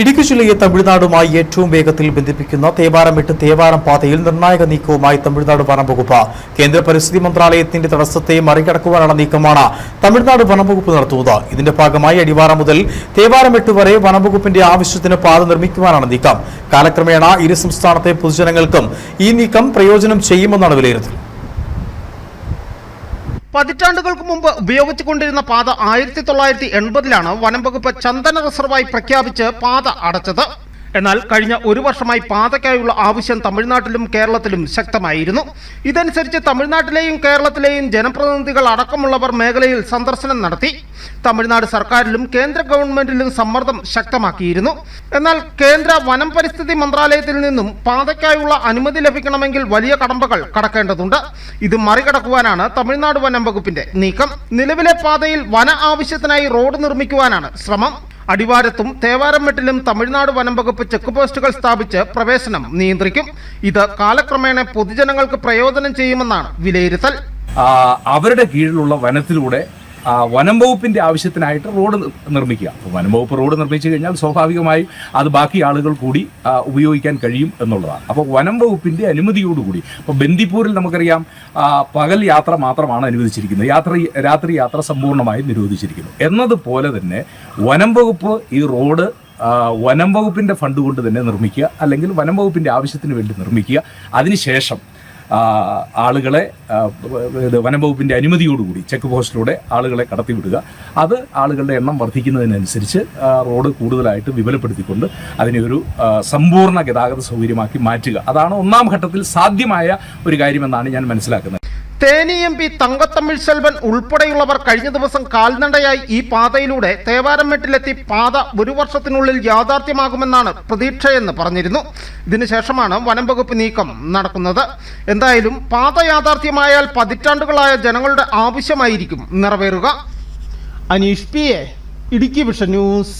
ഇടുക്കി ജില്ലയെ തമിഴ്നാടുമായി ഏറ്റവും വേഗത്തിൽ ബന്ധിപ്പിക്കുന്ന തേവാരം എട്ട് തേവാരം പാതയിൽ നിർണായക നീക്കവുമായി തമിഴ്നാട് വനം വകുപ്പ് കേന്ദ്ര പരിസ്ഥിതി മന്ത്രാലയത്തിന്റെ തടസ്സത്തെ മറികടക്കുവാനുള്ള നീക്കമാണ് തമിഴ്നാട് വനം വകുപ്പ് നടത്തുന്നത്. ഇതിന്റെ ഭാഗമായി അടിവാരം മുതൽ തേവാരം എട്ട് വരെ വനം വകുപ്പിന്റെ ആവശ്യത്തിന് പാത നിർമ്മിക്കുവാനാണ് നീക്കം. കാലക്രമേണ ഇരു സംസ്ഥാനത്തെ പൊതുജനങ്ങൾക്കും ഈ നീക്കം പ്രയോജനം ചെയ്യുമെന്നാണ് വിലയിരുത്തൽ. പതിറ്റാണ്ടുകൾക്ക് മുമ്പ് ഉപയോഗിച്ചുകൊണ്ടിരുന്ന പാത ആയിരത്തി തൊള്ളായിരത്തി എൺപതിലാണ് വനം വകുപ്പ് ചന്ദന റിസർവായി പ്രഖ്യാപിച്ച് പാത അടച്ചത്. എന്നാൽ കഴിഞ്ഞ ഒരു വർഷമായി പാതയ്ക്കായുള്ള ആവശ്യം തമിഴ്നാട്ടിലും കേരളത്തിലും ശക്തമായിരുന്നു. ഇതനുസരിച്ച് തമിഴ്നാട്ടിലെയും കേരളത്തിലെയും ജനപ്രതിനിധികൾ അടക്കമുള്ളവർ മേഖലയിൽ സന്ദർശനം നടത്തി. തമിഴ്നാട് സർക്കാരിലും കേന്ദ്ര ഗവൺമെന്റിലും സമ്മർദ്ദം ശക്തമാക്കിയിരുന്നു. എന്നാൽ കേന്ദ്ര വനം പരിസ്ഥിതി മന്ത്രാലയത്തിൽ നിന്നും പാതയ്ക്കായുള്ള അനുമതി ലഭിക്കണമെങ്കിൽ വലിയ കടമ്പകൾ കടക്കേണ്ടതുണ്ട്. ഇത് മറികടക്കുവാനാണ് തമിഴ്നാട് വനം വകുപ്പിന്റെ നീക്കം. നിലവിലെ പാതയിൽ വന ആവശ്യത്തിനായി റോഡ് നിർമ്മിക്കുവാനാണ് ശ്രമം. അടിവാരത്തും തേവാരമെട്ടിലും തമിഴ്നാട് വനം വകുപ്പ് ചെക്ക് പോസ്റ്റുകൾ സ്ഥാപിച്ച് പ്രവേശനം നിയന്ത്രിക്കും. ഇത് കാലക്രമേണ പൊതുജനങ്ങൾക്ക് പ്രയോജനം ചെയ്യുമെന്നാണ് വിലയിരുത്തൽ. അവരുടെ കീഴിലുള്ള വനത്തിലൂടെ വനം വകുപ്പിന്റെ ആവശ്യത്തിനായിട്ട് റോഡ് നിർമ്മിക്കുക. അപ്പോൾ വനം വകുപ്പ് റോഡ് നിർമ്മിച്ചു കഴിഞ്ഞാൽ സ്വാഭാവികമായും അത് ബാക്കി ആളുകൾ കൂടി ഉപയോഗിക്കാൻ കഴിയും എന്നുള്ളതാണ്. അപ്പോൾ വനം വകുപ്പിന്റെ അനുമതിയോടുകൂടി അപ്പോൾ ബന്ദിപ്പൂരിൽ നമുക്കറിയാം പകൽ യാത്ര മാത്രമാണ് അനുവദിച്ചിരിക്കുന്നത്. യാത്ര രാത്രി യാത്ര സമ്പൂർണമായും നിരോധിച്ചിരിക്കുന്നു. എന്നതുപോലെ തന്നെ വനം വകുപ്പ് ഈ റോഡ് വനം വകുപ്പിന്റെ ഫണ്ട് കൊണ്ട് തന്നെ നിർമ്മിക്കുക അല്ലെങ്കിൽ വനം വകുപ്പിന്റെ ആവശ്യത്തിന് വേണ്ടി നിർമ്മിക്കുക. അതിനുശേഷം ആളുകളെ ഇത് വനംവകുപ്പിന്റെ അനുമതിയോടുകൂടി ചെക്ക് പോസ്റ്റിലൂടെ ആളുകളെ കടത്തിവിടുക. അത് ആളുകളുടെ എണ്ണം വർദ്ധിക്കുന്നതിനനുസരിച്ച് റോഡ് കൂടുതലായിട്ട് വിപുലപ്പെടുത്തിക്കൊണ്ട് അതിനെ ഒരു സമ്പൂർണ ഗതാഗത സൗകര്യമാക്കി മാറ്റുക. അതാണ് ഒന്നാം ഘട്ടത്തിൽ സാധ്യമായ ഒരു കാര്യമെന്നാണ് ഞാൻ മനസ്സിലാക്കുന്നത്. തേനി എം പി തങ്കത്തമിഴ് സെൽവൻ ഉൾപ്പെടെയുള്ളവർ കഴിഞ്ഞ ദിവസം കാൽനടയായി ഈ പാതയിലൂടെ തേവാരമെട്ടിലെത്തി പാത ഒരു വർഷത്തിനുള്ളിൽ യാഥാർത്ഥ്യമാകുമെന്നാണ് പ്രതീക്ഷയെന്ന് പറഞ്ഞിരുന്നു. ഇതിനുശേഷമാണ് വനം വകുപ്പ് നീക്കം നടക്കുന്നത്. എന്തായാലും പാത യാഥാർത്ഥ്യമായാൽ പതിറ്റാണ്ടുകളായ ജനങ്ങളുടെ ആവശ്യമായിരിക്കും നിറവേറുക. Aneesh P A Idukki vision news.